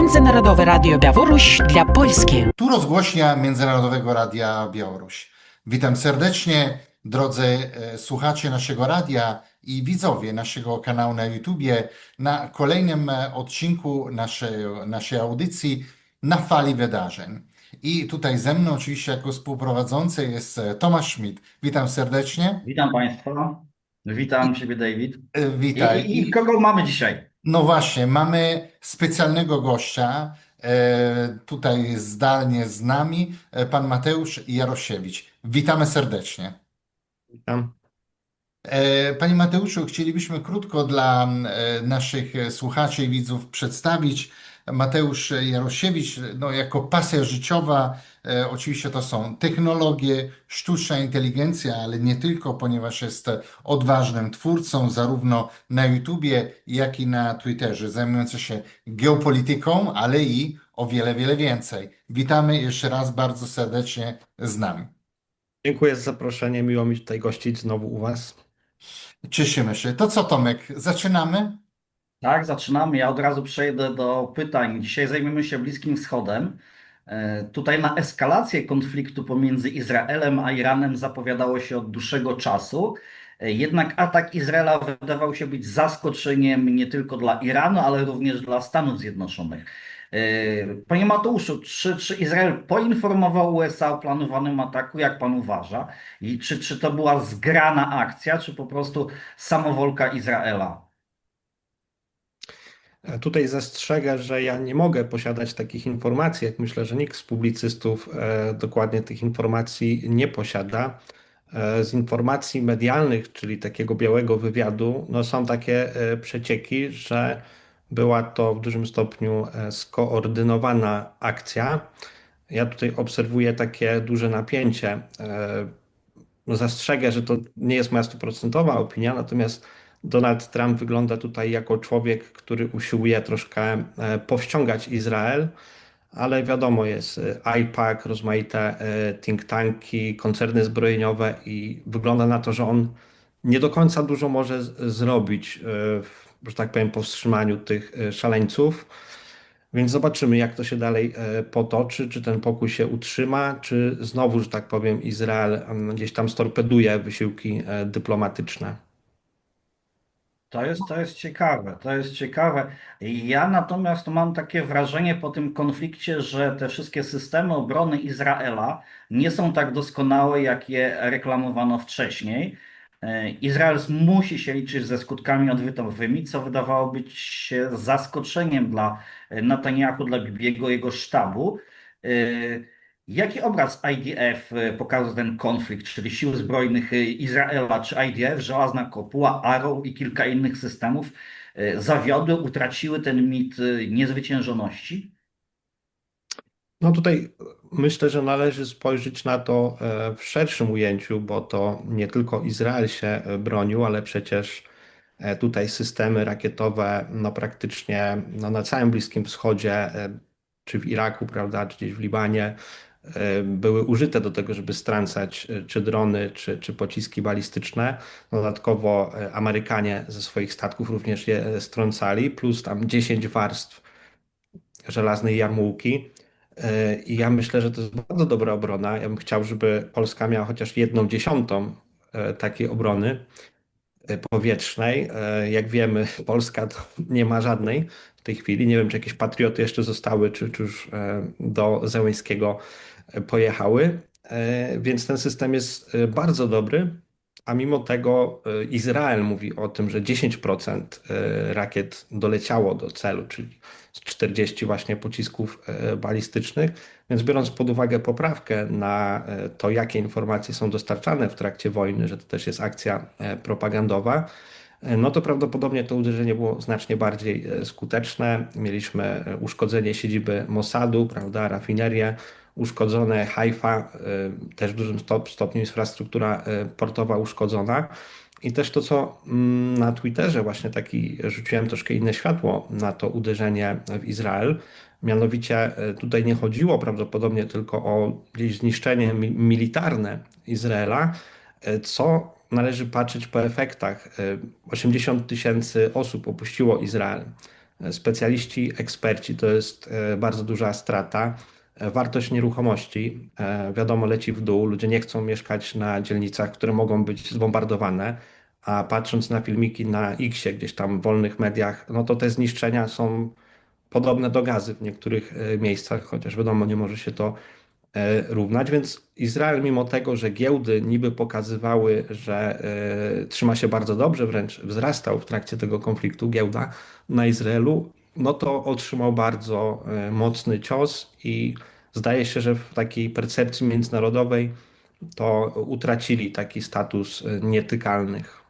Międzynarodowe Radio Białoruś dla Polski. Tu rozgłośnia Międzynarodowego Radia Białoruś. Witam serdecznie, drodzy e, słuchacze naszego radia i widzowie naszego kanału na YouTubie, na kolejnym e, odcinku naszej, naszej audycji na fali wydarzeń. I tutaj ze mną oczywiście jako współprowadzący jest e, Tomasz Schmidt. Witam serdecznie. Witam Państwa. Witam Ciebie, David. E, I, Witaj. i, I kogo mamy dzisiaj? No właśnie, mamy specjalnego gościa. E, tutaj zdalnie z nami e, pan Mateusz Jarosiewicz. Witamy serdecznie. Witam. E, Panie Mateuszu, chcielibyśmy krótko dla naszych słuchaczy i widzów przedstawić. Mateusz Jarosiewicz, no, jako pasja życiowa, e, oczywiście to są technologie, sztuczna inteligencja, ale nie tylko, ponieważ jest odważnym twórcą zarówno na YouTubie, jak i na Twitterze, zajmujący się geopolityką, ale i o wiele, wiele więcej. Witamy jeszcze raz bardzo serdecznie z nami. Dziękuję za zaproszenie. Miło mi tutaj gościć znowu u Was. Cieszymy się. To co, Tomek, zaczynamy? Tak, zaczynamy. Ja od razu przejdę do pytań. Dzisiaj zajmiemy się Bliskim Wschodem. E, Tutaj na eskalację konfliktu pomiędzy Izraelem a Iranem zapowiadało się od dłuższego czasu. E, Jednak atak Izraela wydawał się być zaskoczeniem nie tylko dla Iranu, ale również dla Stanów Zjednoczonych. E, Panie Mateuszu, czy, czy Izrael poinformował USA o planowanym ataku, jak pan uważa? I czy, czy to była zgrana akcja, czy po prostu samowolka Izraela? E, Tutaj zastrzegę, że ja nie mogę posiadać takich informacji, jak myślę, że nikt z publicystów e, dokładnie tych informacji nie posiada. E, Z informacji medialnych, czyli takiego białego wywiadu, no są takie przecieki, że była to w dużym stopniu skoordynowana akcja. Ja tutaj obserwuję takie duże napięcie. Zastrzegę, że to nie jest moja stuprocentowa opinia, natomiast Donald Trump wygląda tutaj jako człowiek, który usiłuje troszkę e, powściągać Izrael, ale wiadomo jest e, IPAC, rozmaite e, think tanki, koncerny zbrojeniowe i wygląda na to, że on nie do końca dużo może zrobić, że tak powiem, powstrzymaniu tych szaleńców. Więc zobaczymy, jak to się dalej potoczy, czy ten pokój się utrzyma, czy znowu, że tak powiem, Izrael em, gdzieś tam storpeduje wysiłki dyplomatyczne. To jest, to jest ciekawe, to jest ciekawe. Ja natomiast mam takie wrażenie po tym konflikcie, że te wszystkie systemy obrony Izraela nie są tak doskonałe, jak je reklamowano wcześniej. E, Izrael musi się liczyć ze skutkami odwytowymi, co wydawało być się zaskoczeniem dla Netanyahu, dla Bibiego, jego sztabu. Jaki obraz IDF e, pokazał ten konflikt, czyli Sił Zbrojnych e, Izraela czy IDF, Żelazna Kopuła, Arrow i kilka innych systemów e, zawiodły, utraciły ten mit niezwyciężoności? No tutaj myślę, że należy spojrzeć na to w szerszym ujęciu, bo to nie tylko Izrael się bronił, ale przecież tutaj systemy rakietowe, no praktycznie no na całym Bliskim Wschodzie, czy w Iraku, prawda, czy gdzieś w Libanie, były użyte do tego, żeby strącać e, czy drony, czy, czy pociski balistyczne. Dodatkowo e, Amerykanie ze swoich statków również je e, strącali, plus tam 10 warstw żelaznej jarmułki. E, I ja myślę, że to jest bardzo dobra obrona. Ja bym chciał, żeby Polska miała chociaż jedną dziesiątą e, takiej obrony e, powietrznej. E, Jak wiemy, Polska nie ma żadnej w tej chwili. Nie wiem, czy jakieś patrioty jeszcze zostały, czy, czy już e, do Zełenskiego e, pojechały. E, Więc ten system jest e, bardzo dobry. A mimo tego e, Izrael mówi o tym, że 10% e, rakiet doleciało do celu, czyli z 40 właśnie pocisków balistycznych. Więc biorąc pod uwagę poprawkę na to, jakie informacje są dostarczane w trakcie wojny, że to też jest akcja propagandowa, no to prawdopodobnie to uderzenie było znacznie bardziej skuteczne. Mieliśmy uszkodzenie siedziby Mossadu, prawda, rafinerię, uszkodzone Haifa, e, też w dużym stop- stopniu infrastruktura e, portowa uszkodzona. I też to, co mm, na Twitterze właśnie taki rzuciłem troszkę inne światło na to uderzenie w Izrael. Mianowicie e, tutaj nie chodziło prawdopodobnie tylko o gdzieś zniszczenie mi- militarne Izraela, co należy patrzeć po efektach. E, 80 tysięcy osób opuściło Izrael specjaliści, eksperci. To jest bardzo duża strata. E, Wartość nieruchomości, e, wiadomo, leci w dół. Ludzie nie chcą mieszkać na dzielnicach, które mogą być zbombardowane. A patrząc na filmiki na X, gdzieś tam w wolnych mediach, no to te zniszczenia są podobne do gazy w niektórych e, miejscach, chociaż wiadomo, nie może się to równać. Więc Izrael, mimo tego, że giełdy niby pokazywały, że trzyma się bardzo dobrze, wręcz wzrastał w trakcie tego konfliktu giełda na Izraelu, no to otrzymał bardzo e, mocny cios i zdaje się, że w takiej percepcji międzynarodowej to utracili taki status e, nietykalnych.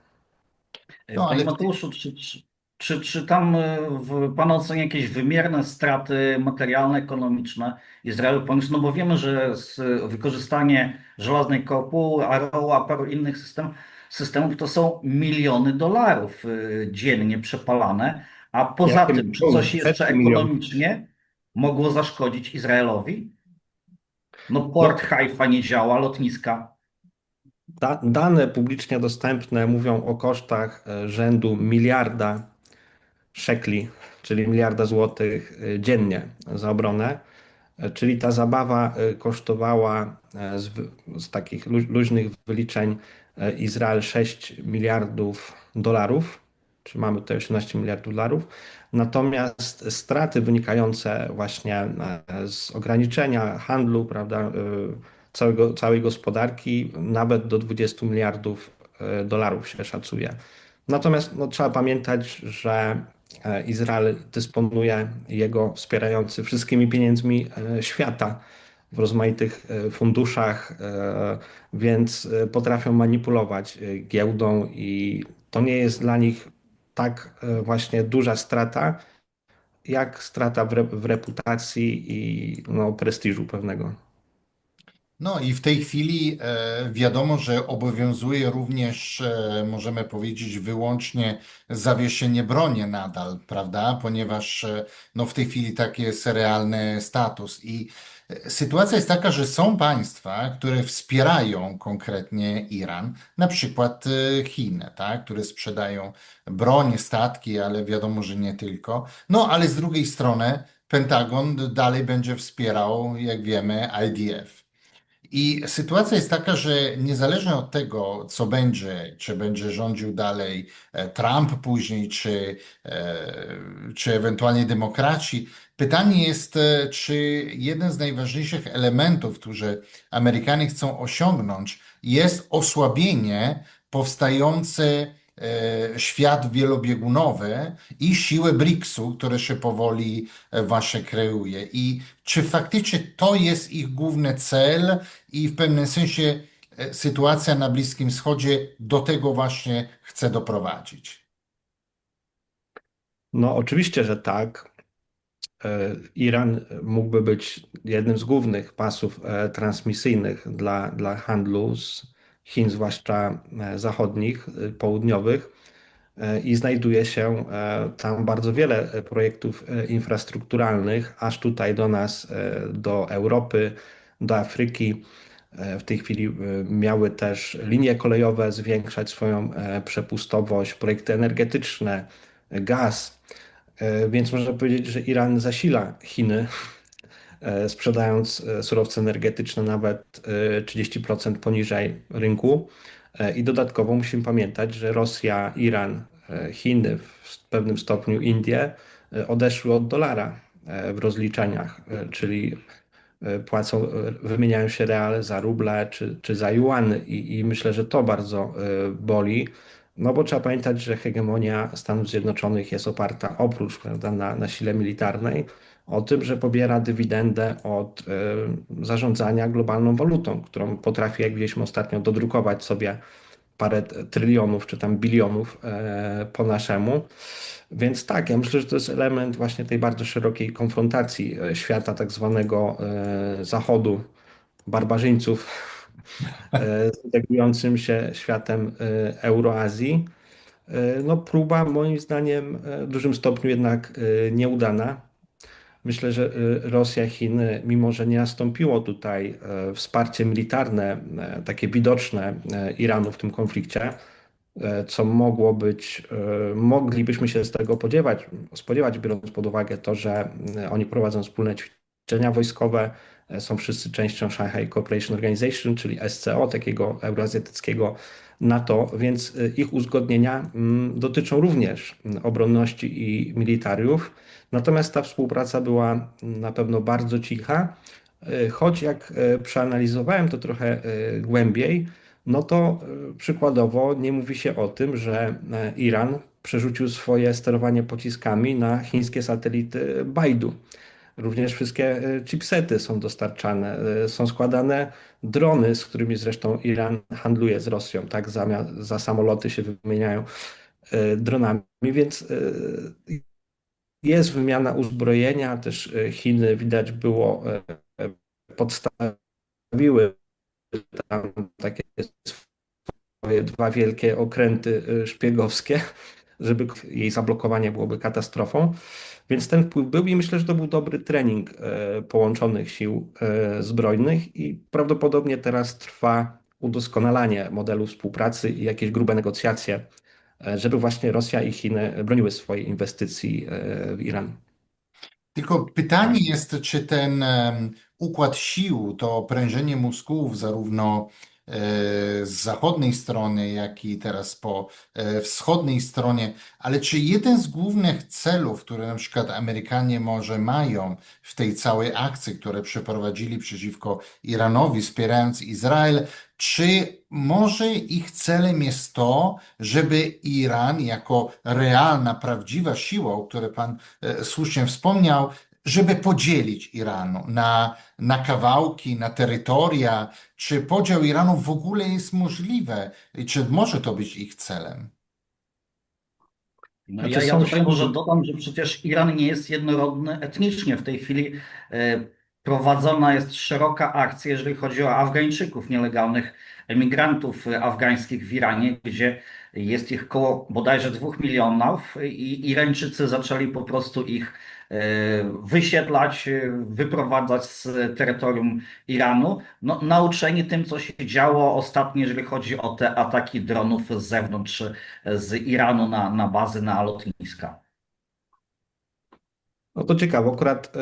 No, Panie ale- Mateuszu, czy, czy, czy, czy tam w Pana ocenie jakieś wymierne straty materialne, ekonomiczne Izraelu poniósł? No bo wiemy, że z, wykorzystanie żelaznej kopuły, Arrowa, paru innych system, systemów to są miliony dolarów dziennie przepalane, a poza Jakie tym, czy miliony? coś jeszcze Setki milionów. ekonomicznie mogło zaszkodzić Izraelowi? No port Haifa nie działa, lotniska. Da, dane publicznie dostępne mówią o kosztach e, rzędu miliarda szekli, czyli miliarda złotych e, dziennie za obronę. E, Czyli ta zabawa kosztowała z, z takich lu- luźnych wyliczeń Izrael 6 miliardów dolarów, czy mamy tutaj 18 miliardów dolarów. Natomiast straty wynikające właśnie e, z ograniczenia handlu, prawda, e, całego, całej gospodarki, nawet do 20 miliardów e, dolarów się szacuje. Natomiast no, trzeba pamiętać, że Izrael dysponuje jego wspierający wszystkimi pieniędzmi świata w rozmaitych funduszach, więc potrafią manipulować giełdą i to nie jest dla nich tak e, właśnie duża strata, jak strata w, re, w reputacji i no, prestiżu pewnego. No i w tej chwili e, wiadomo, że obowiązuje również, e, możemy powiedzieć, wyłącznie zawieszenie broni nadal, prawda? Ponieważ e, no, w tej chwili taki jest realny status. I sytuacja jest taka, że są państwa, które wspierają konkretnie Iran, na przykład Chiny, tak? Które sprzedają broń, statki, ale wiadomo, że nie tylko. No ale z drugiej strony Pentagon dalej będzie wspierał, jak wiemy, IDF. I sytuacja jest taka, że niezależnie od tego, co będzie, czy będzie rządził dalej e, Trump później, czy, e, czy ewentualnie demokraci, pytanie jest, e, czy jeden z najważniejszych elementów, które Amerykanie chcą osiągnąć, jest osłabienie powstający e, świat wielobiegunowy i siłę BRICS-u, które się powoli e, właśnie kreuje. I czy faktycznie to jest ich główny cel i w pewnym sensie e, sytuacja na Bliskim Wschodzie do tego właśnie chce doprowadzić? No, oczywiście, że tak. E, Iran mógłby być jednym z głównych pasów e, transmisyjnych dla, dla handlu z Chin, zwłaszcza e, zachodnich, e, południowych. E, I znajduje się tam bardzo wiele projektów infrastrukturalnych, aż tutaj do nas, do Europy, do Afryki. W tej chwili miały też linie kolejowe zwiększać swoją przepustowość, projekty energetyczne, gaz. Więc można powiedzieć, że Iran zasila Chiny, sprzedając e, surowce energetyczne nawet e, 30% poniżej rynku. E, I dodatkowo musimy pamiętać, że Rosja, Iran, e, Chiny, w pewnym stopniu Indie e, odeszły od dolara e, w rozliczeniach, e, czyli e, płacą, e, wymieniają się reale za ruble czy, czy za juany i, i myślę, że to bardzo e, boli. No bo trzeba pamiętać, że hegemonia Stanów Zjednoczonych jest oparta oprócz, prawda, na, na sile militarnej, o tym, że pobiera dywidendę od e, zarządzania globalną walutą, którą potrafi, jak widzieliśmy ostatnio, dodrukować sobie parę trylionów czy tam bilionów e, po naszemu. Więc tak, ja myślę, że to jest element właśnie tej bardzo szerokiej konfrontacji e, świata tak zwanego e, Zachodu, barbarzyńców z się światem Euroazji. No, próba moim zdaniem w dużym stopniu jednak nieudana. Myślę, że e, Rosja, Chiny, mimo że nie nastąpiło tutaj e, wsparcie militarne, e, takie widoczne e, Iranu w tym konflikcie, co mogło być, moglibyśmy się z tego spodziewać, spodziewać, biorąc pod uwagę to, że oni prowadzą wspólne ćwiczenia wojskowe, są wszyscy częścią Shanghai Cooperation Organization, czyli SCO, takiego euroazjatyckiego NATO, więc e, ich uzgodnienia mm, dotyczą również mm, obronności i militariów. Natomiast ta współpraca była na pewno bardzo cicha, e, choć jak e, przeanalizowałem to trochę głębiej, no to przykładowo nie mówi się o tym, że Iran przerzucił swoje sterowanie pociskami na chińskie satelity Baidu. Również wszystkie e, chipsety są dostarczane, e, są składane drony, z którymi zresztą Iran handluje z Rosją, tak? Za, za samoloty się wymieniają e, dronami, więc jest wymiana uzbrojenia, też Chiny widać było podstawiły tam takie swoje dwa wielkie okręty szpiegowskie, żeby jej zablokowanie byłoby katastrofą. Więc ten wpływ był i myślę, że to był dobry trening e, połączonych sił e, zbrojnych i prawdopodobnie teraz trwa udoskonalanie modelu współpracy i jakieś grube negocjacje, e, żeby właśnie Rosja i Chiny broniły swojej inwestycji w Iran. Tylko pytanie jest, czy ten układ sił, to prężenie mózgów zarówno z zachodniej strony, jak i teraz po e, wschodniej stronie, ale czy jeden z głównych celów, które na przykład Amerykanie może mają w tej całej akcji, które przeprowadzili przeciwko Iranowi, wspierając Izrael, czy może ich celem jest to, żeby Iran jako realna, prawdziwa siła, o której Pan e, słusznie wspomniał, żeby podzielić Iranu na, na kawałki, na terytoria? Czy podział Iranu w ogóle jest możliwe? I czy może to być ich celem? No Znaczy ja, ja tutaj może dodam, że przecież Iran nie jest jednorodny etnicznie. W tej chwili e, prowadzona jest szeroka akcja, jeżeli chodzi o Afgańczyków, nielegalnych emigrantów afgańskich w Iranie, gdzie jest ich około bodajże dwóch milionów i Irańczycy zaczęli po prostu ich wysiedlać, e, wyprowadzać z terytorium Iranu, no, nauczeni tym, co się działo ostatnio, jeżeli chodzi o te ataki dronów z zewnątrz z Iranu na, na bazy, na lotniska. No to ciekawe, akurat e,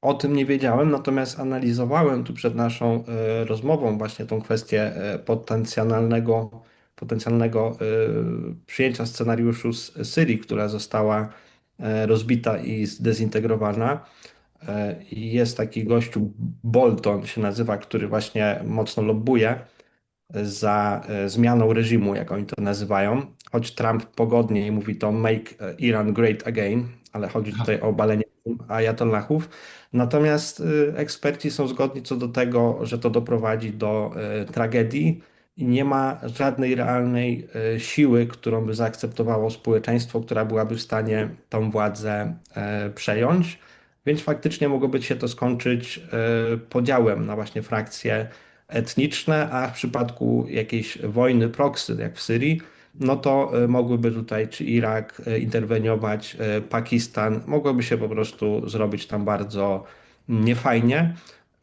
o tym nie wiedziałem, natomiast analizowałem tu przed naszą e, rozmową właśnie tą kwestię e, potencjalnego, potencjalnego e, przyjęcia scenariuszu z Syrii, która została e, rozbita i zdezintegrowana. E, jest taki gościu, Bolton się nazywa, który właśnie mocno lobbuje za e, zmianą reżimu, jak oni to nazywają. Choć Trump pogodnie mówi to Make e, Iran Great Again, ale chodzi tutaj o obalenie ajatollahów. Natomiast e, eksperci są zgodni co do tego, że to doprowadzi do e, tragedii nie ma żadnej realnej e, siły, którą by zaakceptowało społeczeństwo, która byłaby w stanie tą władzę e, przejąć. Więc faktycznie mogłoby się to skończyć e, podziałem na właśnie frakcje etniczne, a w przypadku jakiejś wojny proxy, jak w Syrii, no to mogłyby tutaj czy Irak interweniować, Pakistan, mogłoby się po prostu zrobić tam bardzo niefajnie.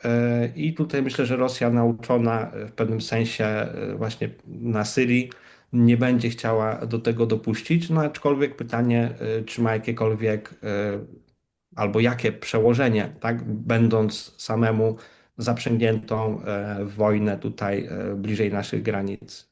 E, I tutaj myślę, że Rosja nauczona w pewnym sensie e, właśnie na Syrii nie będzie chciała do tego dopuścić, no aczkolwiek pytanie, e, czy ma jakiekolwiek albo jakie przełożenie, tak, będąc samemu zaprzęgniętą w wojnę tutaj bliżej naszych granic.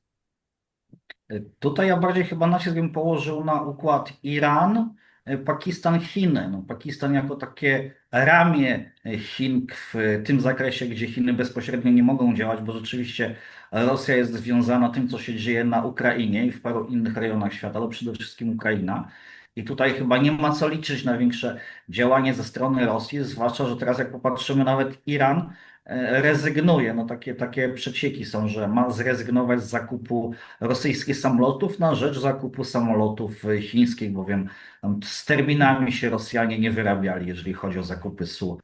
Tutaj ja bardziej chyba nacisk bym położył na układ Iran, e, Pakistan, Chiny. No, Pakistan jako takie ramię Chin w tym zakresie, gdzie Chiny bezpośrednio nie mogą działać, bo rzeczywiście Rosja jest związana tym, co się dzieje na Ukrainie i w paru innych rejonach świata, ale przede wszystkim Ukraina. I tutaj chyba nie ma co liczyć na większe działanie ze strony Rosji, zwłaszcza, że teraz jak popatrzymy, nawet Iran e, rezygnuje. No takie, takie przecieki są, że ma zrezygnować z zakupu rosyjskich samolotów na rzecz zakupu samolotów chińskich, bowiem tam z terminami się Rosjanie nie wyrabiali, jeżeli chodzi o zakupy SU,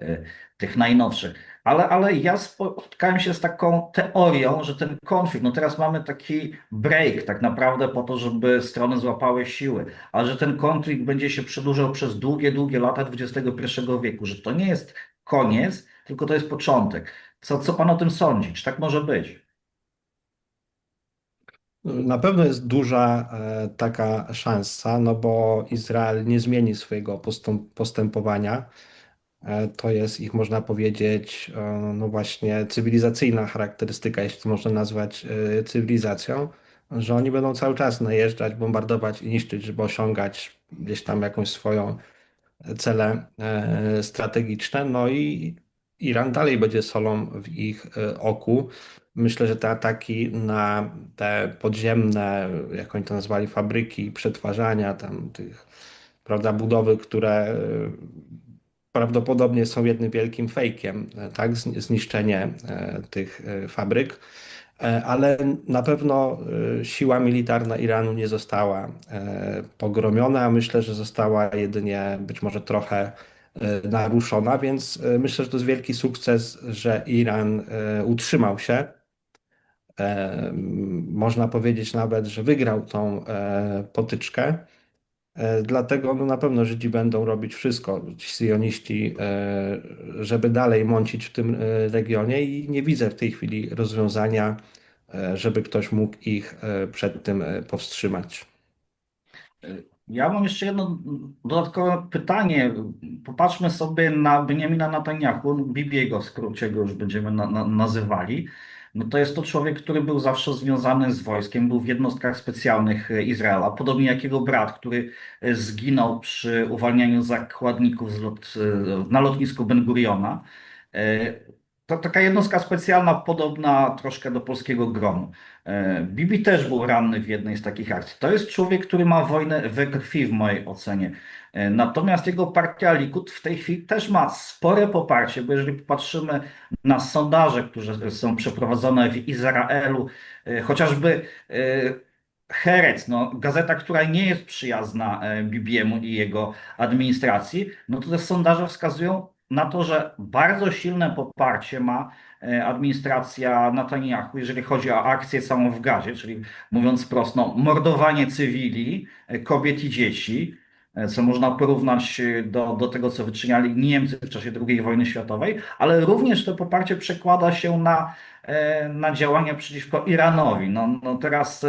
e, tych najnowszych. Ale, ale ja spotkałem się z taką teorią, że ten konflikt, no teraz mamy taki break tak naprawdę po to, żeby strony złapały siły, ale że ten konflikt będzie się przedłużał przez długie, długie lata XXI wieku, że to nie jest koniec, tylko to jest początek. Co, co pan o tym sądzi? Czy tak może być? Na pewno jest duża e, taka szansa, no bo Izrael nie zmieni swojego postępowania. E, To jest ich, można powiedzieć, e, no właśnie cywilizacyjna charakterystyka, jeśli można nazwać cywilizacją, że oni będą cały czas najeżdżać, bombardować i niszczyć, żeby osiągać gdzieś tam jakąś swoją cele strategiczne. No i Iran dalej będzie solą w ich e, oku. Myślę, że te ataki na te podziemne, jak oni to nazwali, fabryki przetwarzania tam tych, prawda, budowy, które e, prawdopodobnie są jednym wielkim fejkiem, e, tak, zni- zniszczenie tych fabryk. Ale na pewno siła militarna Iranu nie została pogromiona. Myślę, że została jedynie być może trochę naruszona, więc e, myślę, że to jest wielki sukces, że Iran e, utrzymał się. E, Można powiedzieć nawet, że wygrał tą e, potyczkę. E, Dlatego no, na pewno Żydzi będą robić wszystko, ci syjoniści, e, żeby dalej mącić w tym e, regionie i nie widzę w tej chwili rozwiązania, e, żeby ktoś mógł ich e, przed tym e, powstrzymać. Ja mam jeszcze jedno dodatkowe pytanie. Popatrzmy sobie na Benjamina Netanyahu, Bibiego w skrócie go już będziemy na, na, nazywali. No to jest to człowiek, który był zawsze związany z wojskiem, był w jednostkach specjalnych Izraela, podobnie jak jego brat, który zginął przy uwalnianiu zakładników lot, na lotnisku Ben Guriona. To taka jednostka specjalna, podobna troszkę do polskiego gromu. E, Bibi też był ranny w jednej z takich akcji. To jest człowiek, który ma wojnę we krwi w mojej ocenie. E, Natomiast jego partia Likud w tej chwili też ma spore poparcie, bo jeżeli popatrzymy na sondaże, które są przeprowadzone w Izraelu, e, chociażby Herec, no, gazeta, która nie jest przyjazna Bibiemu i jego administracji, no to te sondaże wskazują na to, że bardzo silne poparcie ma e, administracja Netanyahu, jeżeli chodzi o akcję całą w Gazie, czyli mówiąc wprost, no, mordowanie cywili, e, kobiet i dzieci, e, co można porównać do, do tego, co wyczyniali Niemcy w czasie II wojny światowej, ale również to poparcie przekłada się na, na działania przeciwko Iranowi. No, no teraz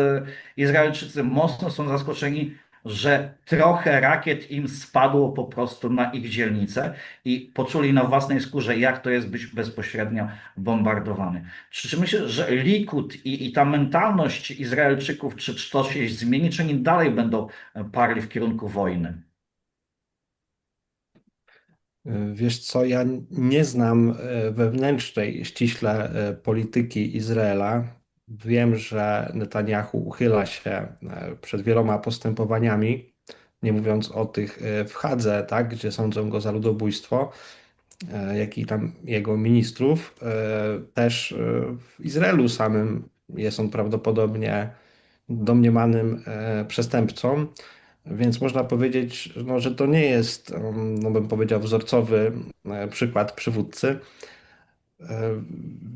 Izraelczycy mocno są zaskoczeni, że trochę rakiet im spadło po prostu na ich dzielnicę i poczuli na własnej skórze, jak to jest być bezpośrednio bombardowany. Czy, myślę, że Likud i, i ta mentalność Izraelczyków, czy, czy to się zmieni, czy oni dalej będą parli w kierunku wojny? Wiesz co, ja nie znam e, wewnętrznej ściśle e, polityki Izraela. Wiem, że Netanyahu uchyla się e, przed wieloma postępowaniami, nie mówiąc o tych e, w Hadze, tak, gdzie sądzą go za ludobójstwo, e, jak i tam jego ministrów. Też w Izraelu samym jest on prawdopodobnie domniemanym przestępcą. Więc można powiedzieć, no, że to nie jest, um, no bym powiedział, wzorcowy przykład przywódcy. E,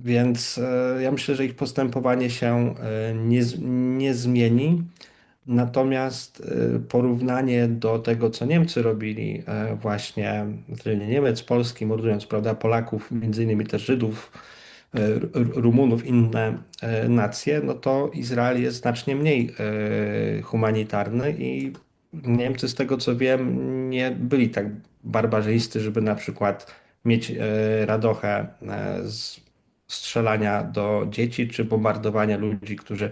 Więc e, ja myślę, że ich postępowanie się e, nie, nie zmieni. Natomiast porównanie do tego, co Niemcy robili właśnie terenie Niemiec, Polski, mordując, prawda, Polaków, między innymi też Żydów, Rumunów, inne nacje, no to Izrael jest znacznie mniej humanitarny i Niemcy, z tego co wiem, nie byli tak barbarzyńscy, żeby na przykład mieć e, radochę e, z strzelania do dzieci czy bombardowania ludzi, którzy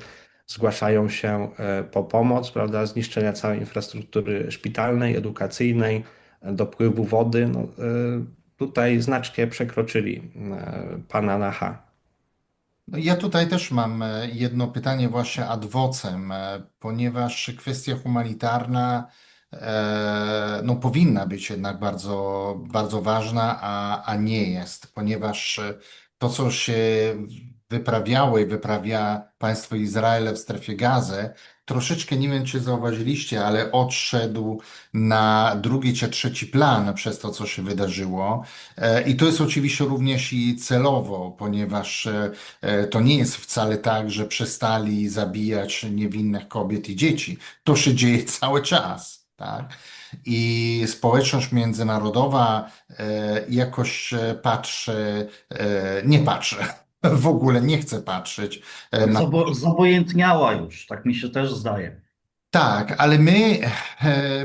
zgłaszają się e, po pomoc, prawda, zniszczenia całej infrastruktury szpitalnej, edukacyjnej, dopływu wody. No, tutaj znacznie przekroczyli pana na H. No, Ja tutaj też mam jedno pytanie właśnie ad vocem, ponieważ kwestia humanitarna no, powinna być jednak bardzo, bardzo ważna, a, a nie jest, ponieważ e, to, co się wyprawiało i wyprawia państwo Izrael w strefie Gazy, troszeczkę, nie wiem czy zauważyliście, ale odszedł na drugi czy trzeci plan przez to, co się wydarzyło. E, I to jest oczywiście również i celowo, ponieważ e, E, To nie jest wcale tak, że przestali zabijać niewinnych kobiet i dzieci. To się dzieje cały czas, tak? I społeczność międzynarodowa e, jakoś e, patrzy, e, nie patrzy w ogóle nie chce patrzeć na Zobo zobojętniała już, tak mi się też zdaje. Tak, ale my,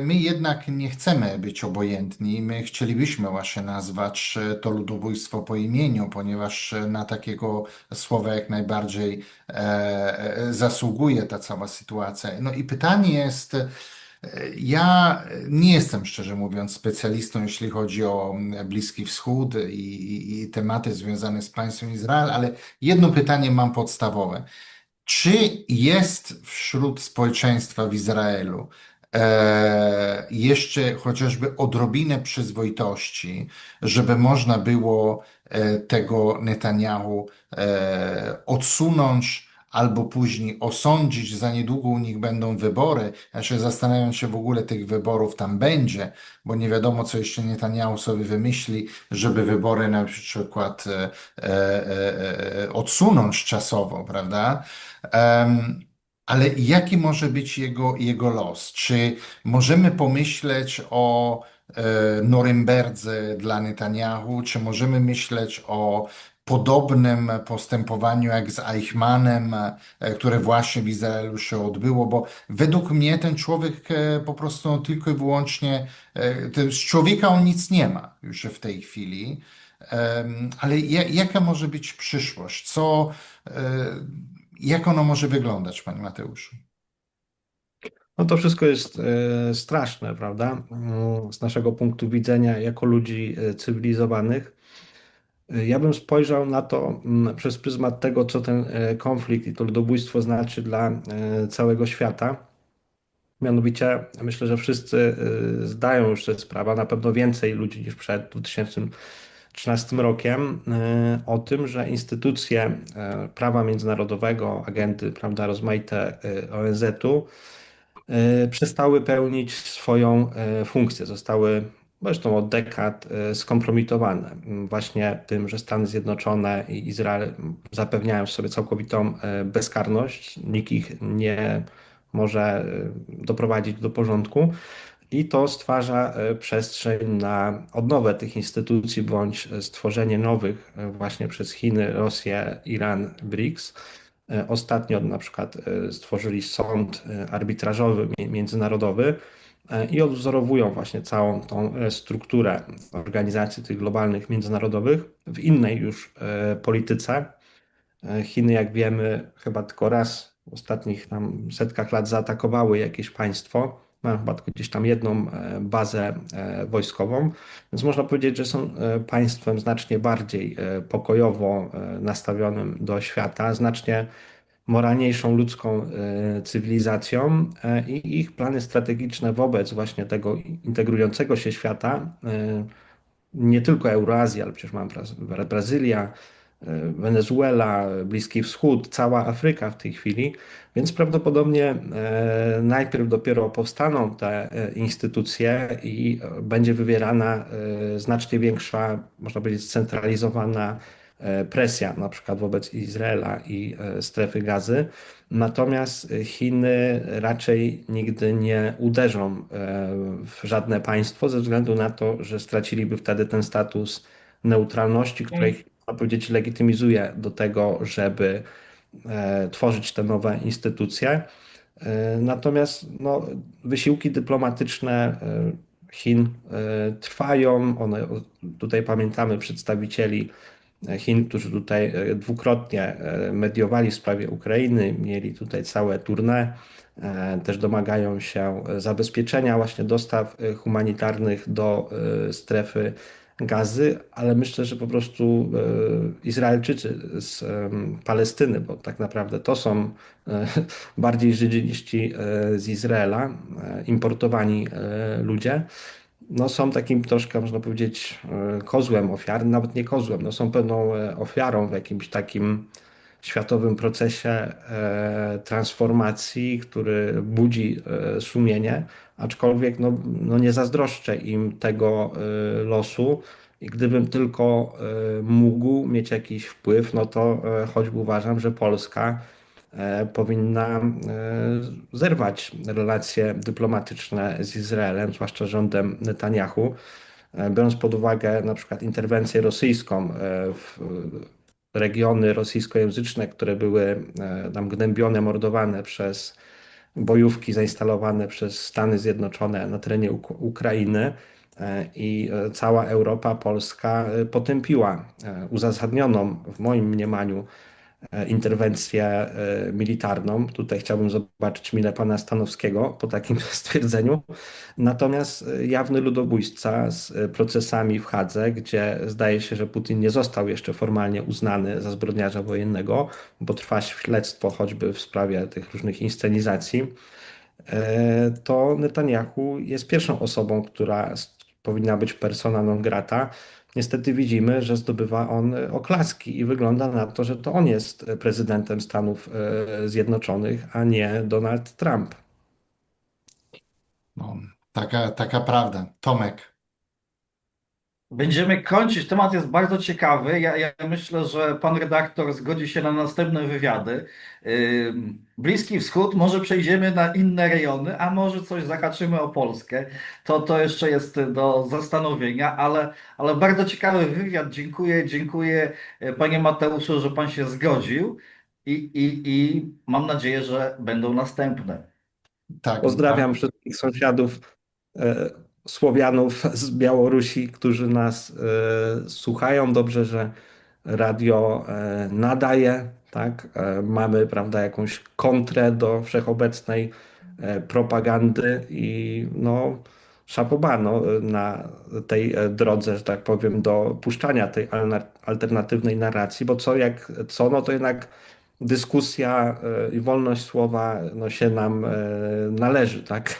my jednak nie chcemy być obojętni. My chcielibyśmy właśnie nazwać to ludobójstwo po imieniu, ponieważ na takiego słowa jak najbardziej zasługuje ta cała sytuacja. No i pytanie jest, ja nie jestem szczerze mówiąc specjalistą, jeśli chodzi o mm, Bliski Wschód i, i, i tematy związane z państwem Izrael, ale jedno pytanie mam podstawowe. Czy jest wśród społeczeństwa w Izraelu e, jeszcze chociażby odrobinę przyzwoitości, żeby można było e, tego Netanyahu e, odsunąć albo później osądzić, za niedługo u nich będą wybory. Ja się zastanawiam, czy w ogóle tych wyborów tam będzie, bo nie wiadomo, co jeszcze Netanyahu sobie wymyśli, żeby wybory na przykład e, e, e, e, odsunąć czasowo, prawda? Em, ale jaki może być jego, jego los? Czy możemy pomyśleć o e, Norymberdze dla Netanyahu? Czy możemy myśleć o podobnym postępowaniu jak z Eichmannem, e, które właśnie w Izraelu się odbyło? Bo według mnie ten człowiek e, po prostu tylko i wyłącznie, e, z człowieka on nic nie ma już w tej chwili. Ale ja- jaka może być przyszłość? Co, jak ono może wyglądać, Panie Mateuszu? No to wszystko jest straszne, prawda? Mm, Z naszego punktu widzenia, jako ludzi cywilizowanych. Ja bym spojrzał na to mm, przez pryzmat tego, co ten e, konflikt i to ludobójstwo znaczy dla e, całego świata. Mianowicie, myślę, że wszyscy e, zdają już sobie sprawę, na pewno więcej ludzi niż przed 2013 rokiem, o tym, że instytucje prawa międzynarodowego, agendy, prawda, rozmaite ONZ-u, przestały pełnić swoją funkcję. Zostały zresztą od dekad e, skompromitowane m, właśnie tym, że Stany Zjednoczone i Izrael zapewniają sobie całkowitą e, bezkarność. Nikt ich nie może e, doprowadzić do porządku. I to stwarza przestrzeń na odnowę tych instytucji bądź stworzenie nowych właśnie przez Chiny, Rosję, Iran, BRICS. Ostatnio na przykład stworzyli sąd arbitrażowy mi- międzynarodowy i odwzorowują właśnie całą tą e, strukturę organizacji tych globalnych, międzynarodowych w innej już e, polityce. E, Chiny, jak wiemy, chyba tylko raz w ostatnich tam setkach lat zaatakowały jakieś państwo. Mają chyba tylko gdzieś tam jedną e, bazę e, wojskową, więc można powiedzieć, że są e, państwem znacznie bardziej e, pokojowo e, nastawionym do świata, znacznie moralniejszą ludzką e, cywilizacją e, i ich plany strategiczne wobec właśnie tego integrującego się świata, e, nie tylko Eurazji, ale przecież mam Braz- Brazylia, Wenezuela, Bliski Wschód, cała Afryka w tej chwili, więc prawdopodobnie najpierw dopiero powstaną te instytucje i będzie wywierana znacznie większa, można powiedzieć, scentralizowana presja, na przykład wobec Izraela i e, strefy gazy. Natomiast Chiny raczej nigdy nie uderzą e, w żadne państwo ze względu na to, że straciliby wtedy ten status neutralności, który ich, można powiedzieć, legitymizuje do tego, żeby e, tworzyć te nowe instytucje. E, Natomiast no, wysiłki dyplomatyczne e, Chin e, trwają. One, tutaj pamiętamy przedstawicieli Chin, którzy tutaj e, dwukrotnie e, mediowali w sprawie Ukrainy, mieli tutaj całe tournée, e, też domagają się zabezpieczenia właśnie dostaw humanitarnych do strefy gazy, ale myślę, że po prostu Izraelczycy z Palestyny, bo tak naprawdę to są bardziej Żydzi niż ci z Izraela, importowani ludzie, no są takim troszkę, można powiedzieć, e, kozłem ofiarnym, nawet nie kozłem, no są pewną e, ofiarą w jakimś takim światowym procesie e, transformacji, który budzi sumienie, aczkolwiek no, no nie zazdroszczę im tego losu i gdybym tylko mógł mieć jakiś wpływ, no to choćby uważam, że Polska powinna e, zerwać relacje dyplomatyczne z Izraelem, zwłaszcza rządem Netanyahu, e, biorąc pod uwagę na przykład interwencję rosyjską e, w regiony rosyjskojęzyczne, które były e, tam gnębione, mordowane przez bojówki zainstalowane przez Stany Zjednoczone na terenie Uk- Ukrainy. E, I e, cała Europa, Polska e, potępiła e, uzasadnioną w moim mniemaniu e, interwencję e, militarną. Tutaj chciałbym zobaczyć minę pana Stanowskiego po takim stwierdzeniu. Natomiast e, jawny ludobójca z e, procesami w Hadze, gdzie zdaje się, że Putin nie został jeszcze formalnie uznany za zbrodniarza wojennego, bo trwa śledztwo choćby w sprawie tych różnych inscenizacji, e, to Netanyahu jest pierwszą osobą, która powinna być persona non grata. Niestety widzimy, że zdobywa on e, oklaski i wygląda na to, że to on jest e, prezydentem Stanów e, Zjednoczonych, a nie Donald Trump. No, taka, taka prawda. Tomek. Będziemy kończyć. Temat jest bardzo ciekawy. Ja, ja myślę, że pan redaktor zgodzi się na następne wywiady. Bliski Wschód, może przejdziemy na inne rejony, a może coś zahaczymy o Polskę. To, to jeszcze jest do zastanowienia, ale, ale bardzo ciekawy wywiad. Dziękuję, dziękuję e, panie Mateuszu, że pan się zgodził i, i, i mam nadzieję, że będą następne. Tak, Pozdrawiam wszystkich sąsiadów e, Słowianów z Białorusi, którzy nas e, słuchają. Dobrze, że radio e, nadaje, tak? E, mamy, prawda, jakąś kontrę do wszechobecnej propagandy i no szapoba no, na tej drodze, że tak powiem, do puszczania tej alternatywnej narracji, bo co jak co, no to jednak dyskusja i wolność słowa no, się nam należy, tak?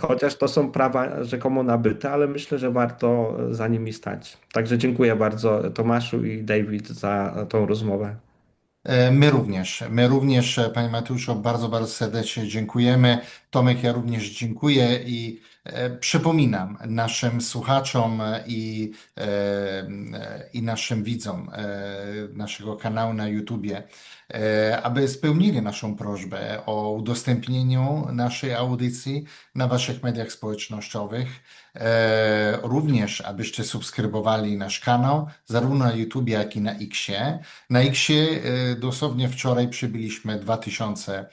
Chociaż to są prawa rzekomo nabyte, ale myślę, że warto za nimi stać. Także dziękuję bardzo Tomaszu i David za tą rozmowę. E, My również, my również, e, Panie Mateuszu, bardzo, bardzo serdecznie dziękujemy. Tomek, ja również dziękuję i e, przypominam naszym słuchaczom i, i naszym widzom naszego kanału na YouTubie, e, aby spełnili naszą prośbę o udostępnieniu naszej audycji na Waszych mediach społecznościowych. E, Również, abyście subskrybowali nasz kanał, zarówno na YouTubie, jak i na Xie. Na Xie e, dosłownie wczoraj przybyliśmy 2000 e,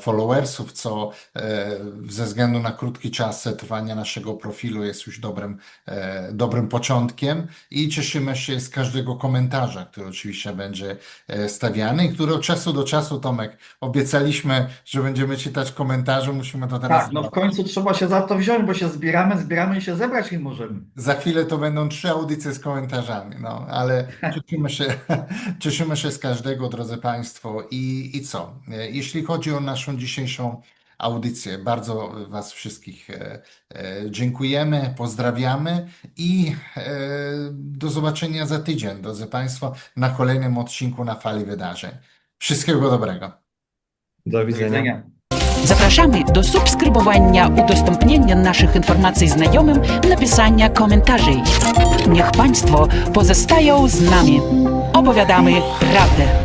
followersów, co e, ze względu na krótki czas trwania naszego profilu jest już dobrym, e, dobrym początkiem i cieszymy się z każdego komentarza, który oczywiście będzie e, stawiany i który od czasu do czasu, Tomek, obiecaliśmy, że będziemy czytać komentarze, musimy to teraz Tak, no w końcu trzeba się za to wziąć, bo się zbieramy, zbieramy i się zebrać nie możemy. Za chwilę to będą trzy audycje z komentarzami, no, ale cieszymy się, cieszymy się z każdego, drodzy Państwo. I, i co? E, Jeśli chodzi o naszą dzisiejszą audycję, bardzo Was wszystkich e, e, dziękujemy, pozdrawiamy i e, do zobaczenia za tydzień, drodzy Państwo, na kolejnym odcinku na Fali Wydarzeń. Wszystkiego dobrego. Do widzenia. Zapraszamy do subskrybowania, udostępnienia naszych informacji znajomym, napisania komentarzy. Niech Państwo pozostają z nami. Opowiadamy prawdę.